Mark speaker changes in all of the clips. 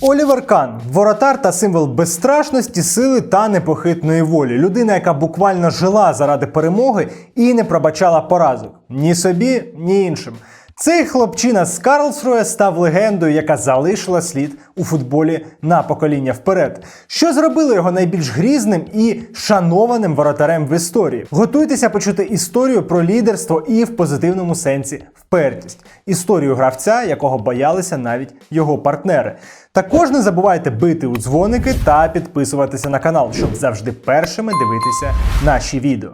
Speaker 1: Олівер Кан воротар та символ безстрашності, сили та непохитної волі. Людина, яка буквально жила заради перемоги і не пробачала поразок ні собі, ні іншим. Цей хлопчина з Карлсруя став легендою, яка залишила слід у футболі на покоління вперед. Що зробило його найбільш грізним і шанованим воротарем в історії? Готуйтеся почути історію про лідерство і в позитивному сенсі впертість. Історію гравця, якого боялися навіть його партнери. Також не забувайте бити у дзвоники та підписуватися на канал, щоб завжди першими дивитися наші відео.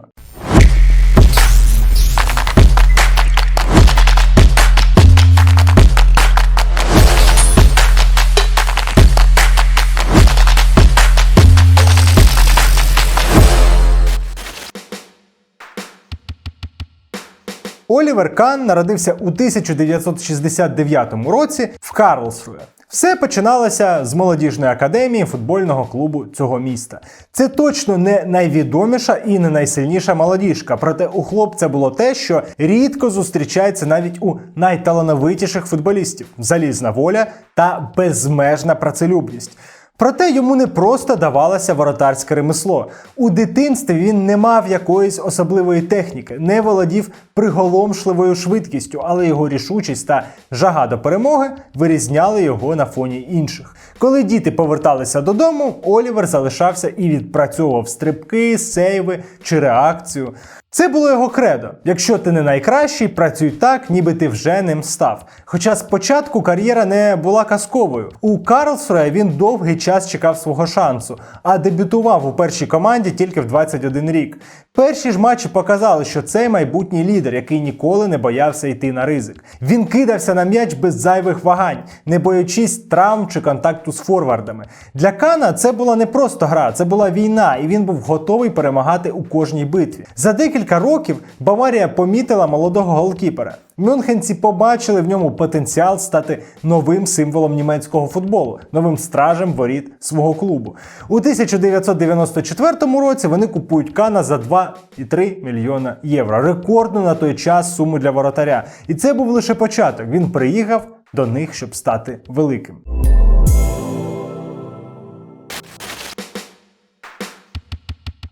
Speaker 1: Олівер Кан народився у 1969 році в Карлсруе. Все починалося з молодіжної академії футбольного клубу цього міста. Це точно не найвідоміша і не найсильніша молодіжка. Проте у хлопця було те, що рідко зустрічається навіть у найталановитіших футболістів: залізна воля та безмежна працелюбність. Проте йому не просто давалося воротарське ремесло. У дитинстві він не мав якоїсь особливої техніки, не володів приголомшливою швидкістю, але його рішучість та жага до перемоги вирізняли його на фоні інших. Коли діти поверталися додому, Олівер залишався і відпрацьовував стрибки, сейви чи реакцію. Це було його кредо. Якщо ти не найкращий, працюй так, ніби ти вже ним став. Хоча спочатку кар'єра не була казковою. У Карлсруе він довгий час чекав свого шансу, а дебютував у першій команді тільки в 21 рік. Перші ж матчі показали, що цей майбутній лідер, який ніколи не боявся йти на ризик. Він кидався на м'яч без зайвих вагань, не боячись травм чи контакту з форвардами. Для Кана це була не просто гра, це була війна, і він був готовий перемагати у кожній битві. За декілька років Баварія помітила молодого голкіпера. Мюнхенці побачили в ньому потенціал стати новим символом німецького футболу, новим стражем воріт свого клубу. У 1994 році вони купують Кана за 2,3 мільйона євро. Рекордну на той час суму для воротаря. І це був лише початок. Він приїхав до них, щоб стати великим.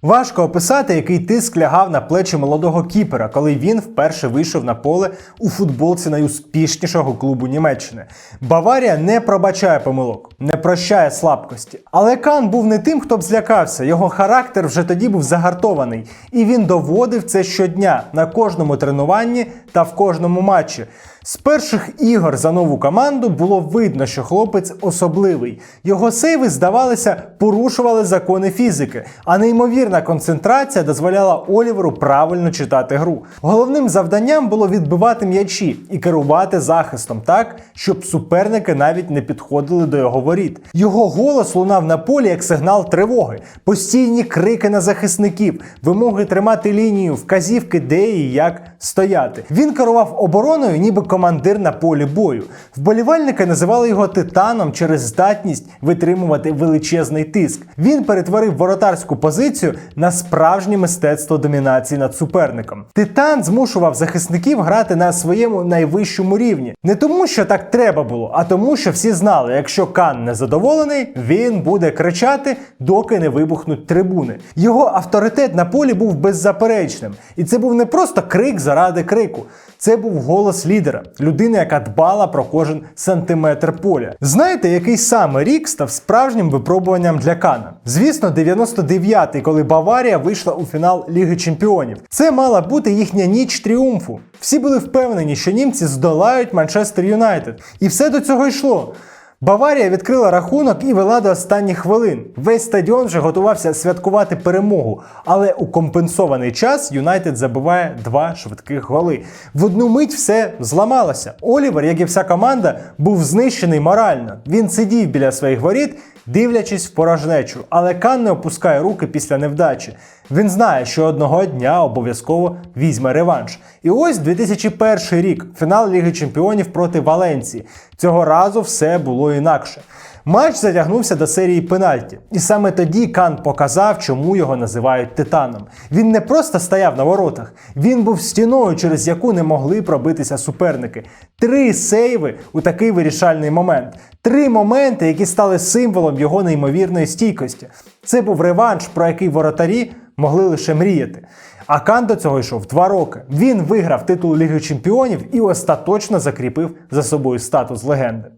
Speaker 1: Важко описати, який тиск лягав на плечі молодого кіпера, коли він вперше вийшов на поле у футболці найуспішнішого клубу Німеччини. Баварія не пробачає помилок, не прощає слабкості. Але Кан був не тим, хто б злякався. Його характер вже тоді був загартований, і він доводив це щодня на кожному тренуванні та в кожному матчі. З перших ігор за нову команду було видно, що хлопець особливий. Його сейви, здавалося, порушували закони фізики, а неймовірна концентрація дозволяла Оліверу правильно читати гру. Головним завданням було відбивати м'ячі і керувати захистом так, щоб суперники навіть не підходили до його воріт. Його голос лунав на полі як сигнал тривоги, постійні крики на захисників, вимоги тримати лінію, вказівки, де і як стояти. Він керував обороною, ніби командир на полі бою. Вболівальники називали його титаном через здатність витримувати величезний тиск. Він перетворив воротарську позицію на справжнє мистецтво домінації над суперником. Титан змушував захисників грати на своєму найвищому рівні. Не тому, що так треба було, а тому, що всі знали, якщо Кан незадоволений, він буде кричати, доки не вибухнуть трибуни. Його авторитет на полі був беззаперечним, і це був не просто крик заради крику. Це був голос лідера, людини, яка дбала про кожен сантиметр поля. Знаєте, який саме рік став справжнім випробуванням для Кана? Звісно, 99-й, коли Баварія вийшла у фінал Ліги Чемпіонів. Це мала бути їхня ніч тріумфу. Всі були впевнені, що німці здолають Манчестер Юнайтед. І все до цього йшло. Баварія відкрила рахунок і вела до останніх хвилин. Весь стадіон вже готувався святкувати перемогу, але у компенсований час Юнайтед забиває два швидких голи. В одну мить все зламалося. Олівер, як і вся команда, був знищений морально. Він сидів біля своїх воріт, дивлячись в порожнечу, але Кан не опускає руки після невдачі. Він знає, що одного дня обов'язково візьме реванш. І ось 2001 рік, фінал Ліги Чемпіонів проти Валенції. Цього разу все було інакше. Матч затягнувся до серії пенальті, і саме тоді Кан показав, чому його називають титаном. Він не просто стояв на воротах, він був стіною, через яку не могли пробитися суперники. Три сейви у такий вирішальний момент. Три моменти, які стали символом його неймовірної стійкості. Це був реванш, про який воротарі могли лише мріяти. А Кан до цього йшов два роки. Він виграв титул Ліги Чемпіонів і остаточно закріпив за собою статус легенди.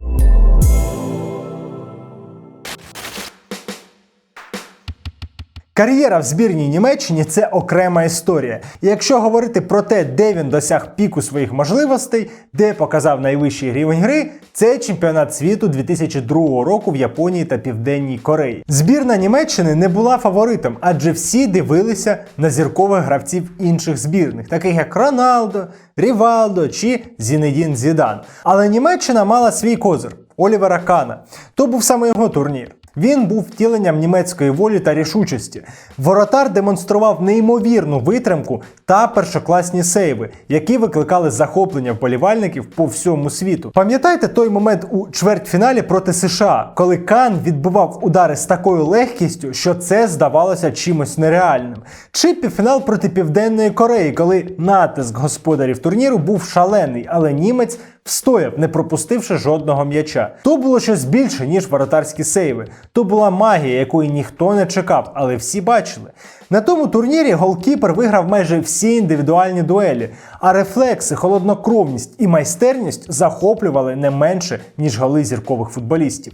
Speaker 1: Кар'єра в збірній Німеччині це окрема історія. І якщо говорити про те, де він досяг піку своїх можливостей, де показав найвищий рівень гри, це чемпіонат світу 2002 року в Японії та Південній Кореї. Збірна Німеччини не була фаворитом, адже всі дивилися на зіркових гравців інших збірних, таких як Роналдо, Рівалдо чи Зінедін Зідан. Але Німеччина мала свій козир Олівера Кана. То був саме його турнір. Він був втіленням німецької волі та рішучості. Воротар демонстрував неймовірну витримку та першокласні сейви, які викликали захоплення вболівальників по всьому світу. Пам'ятаєте той момент у чвертьфіналі проти США, коли Кан відбивав удари з такою легкістю, що це здавалося чимось нереальним? Чи півфінал проти Південної Кореї, коли натиск господарів турніру був шалений, але німець встояв, не пропустивши жодного м'яча. То було щось більше, ніж воротарські сейви. То була магія, якої ніхто не чекав, але всі бачили. На тому турнірі голкіпер виграв майже всі індивідуальні дуелі, а рефлекси, холоднокровність і майстерність захоплювали не менше, ніж голи зіркових футболістів.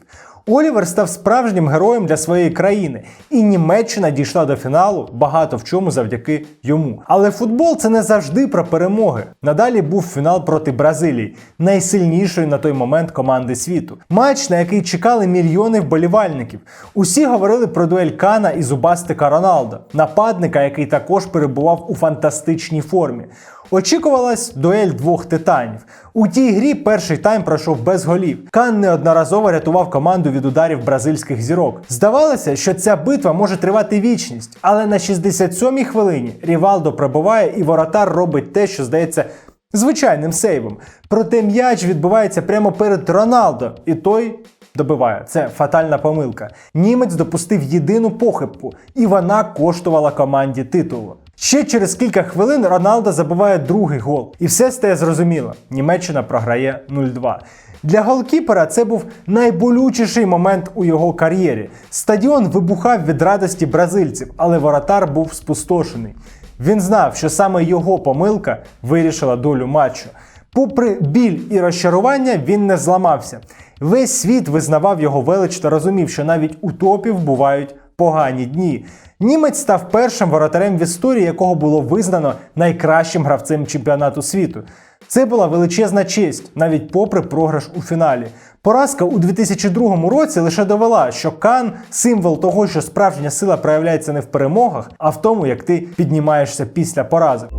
Speaker 1: Олівер став справжнім героєм для своєї країни, і Німеччина дійшла до фіналу багато в чому завдяки йому. Але футбол це не завжди про перемоги. Надалі був фінал проти Бразилії, найсильнішої на той момент команди світу. Матч, на який чекали мільйони вболівальників. Усі говорили про дуель Кана і зубастика Роналдо, нападника, який також перебував у фантастичній формі. Очікувалась дуель двох титанів. У тій грі перший тайм пройшов без голів. Кан неодноразово рятував команду від ударів бразильських зірок. Здавалося, що ця битва може тривати вічність, але на 67-й хвилині Рівалдо пробиває і воротар робить те, що здається звичайним сейвом. Проте м'яч відбувається прямо перед Роналдо, і той. Добиває це фатальна помилка. Німець допустив єдину похибку, і вона коштувала команді титулу. Ще через кілька хвилин Роналдо забиває другий гол, і все стає зрозуміло. Німеччина програє 0-2. Для голкіпера це був найболючіший момент у його кар'єрі. Стадіон вибухав від радості бразильців, але воротар був спустошений. Він знав, що саме його помилка вирішила долю матчу. Попри біль і розчарування, він не зламався. Весь світ визнавав його велич та розумів, що навіть у топів бувають погані дні. Німець став першим воротарем в історії, якого було визнано найкращим гравцем чемпіонату світу. Це була величезна честь, навіть попри програш у фіналі. Поразка у 2002 році лише довела, що Кан символ того, що справжня сила проявляється не в перемогах, а в тому, як ти піднімаєшся після поразок.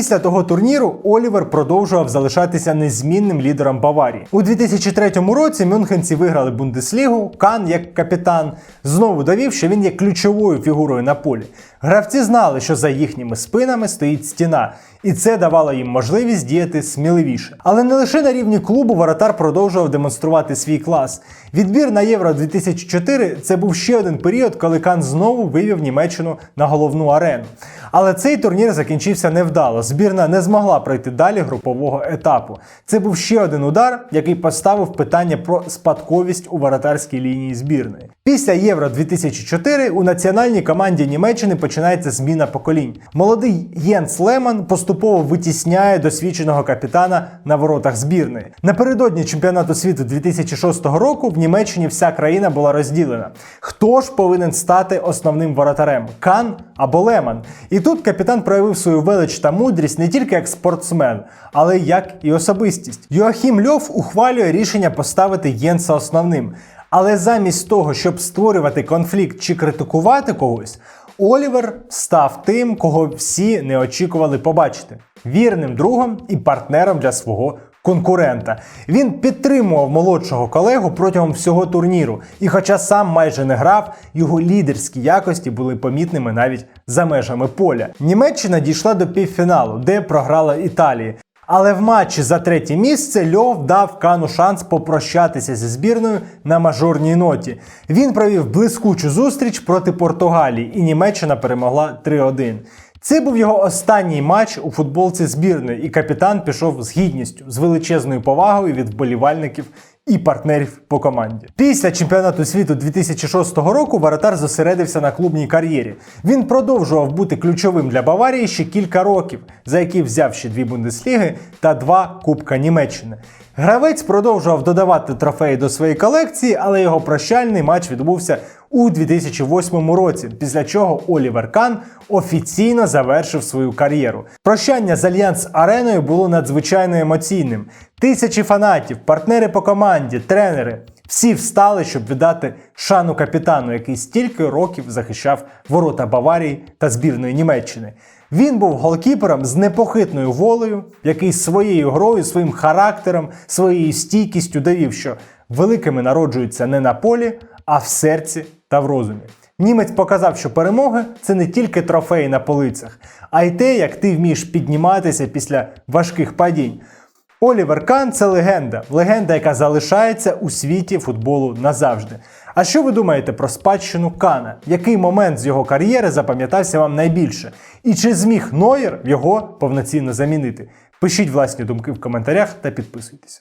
Speaker 1: Після того турніру Олівер продовжував залишатися незмінним лідером Баварії. У 2003 році мюнхенці виграли Бундеслігу. Кан, як капітан, знову довів, що він є ключовою фігурою на полі. Гравці знали, що за їхніми спинами стоїть стіна, і це давало їм можливість діяти сміливіше. Але не лише на рівні клубу воротар продовжував демонструвати свій клас. Відбір на Євро 2004 це був ще один період, коли Кан знову вивів Німеччину на головну арену. Але цей турнір закінчився невдало. Збірна не змогла пройти далі групового етапу. Це був ще один удар, який поставив питання про спадковість у воротарській лінії збірної. Після Євро 2004 у національній команді Німеччини починається зміна поколінь. Молодий Єнс Леман поступово витісняє досвідченого капітана на воротах збірної. Напередодні чемпіонату світу 2006 року в Німеччині вся країна була розділена. Хто ж повинен стати основним воротарем Кан або Леман? І тут капітан проявив свою велич та мудрість не тільки як спортсмен, але як і особистість. Йоахім Льов ухвалює рішення поставити Єнса основним. Але замість того, щоб створювати конфлікт чи критикувати когось, Олівер став тим, кого всі не очікували побачити вірним другом і партнером для свого конкурента. Він підтримував молодшого колегу протягом всього турніру, і хоча сам майже не грав, його лідерські якості були помітними навіть за межами поля. Німеччина дійшла до півфіналу, де програла Італії. Але в матчі за третє місце Льов дав Кану шанс попрощатися зі збірною на мажорній ноті. Він провів блискучу зустріч проти Португалії, і Німеччина перемогла 3-1. Це був його останній матч у футболці збірної, і капітан пішов з гідністю, з величезною повагою від вболівальників і партнерів по команді. Після чемпіонату світу 2006 року воротар зосередився на клубній кар'єрі. Він продовжував бути ключовим для Баварії ще кілька років, за які взяв ще дві бундесліги та два Кубка Німеччини. Гравець продовжував додавати трофеї до своєї колекції, але його прощальний матч відбувся у 2008 році, після чого Олівер Кан офіційно завершив свою кар'єру. Прощання з Альянс Ареною було надзвичайно емоційним. Тисячі фанатів, партнери по команді, тренери. Всі встали, щоб віддати шану капітану, який стільки років захищав ворота Баварії та збірної Німеччини. Він був голкіпером з непохитною волею, який своєю грою, своїм характером, своєю стійкістю довів, що великими народжуються не на полі, а в серці та в розумі. Німець показав, що перемоги це не тільки трофеї на полицях, а й те, як ти вмієш підніматися після важких падінь. Олівер Кан це легенда, легенда, яка залишається у світі футболу назавжди. А що ви думаєте про спадщину Кана? Який момент з його кар'єри запам'ятався вам найбільше? І чи зміг Нойер його повноцінно замінити? Пишіть власні думки в коментарях та підписуйтесь.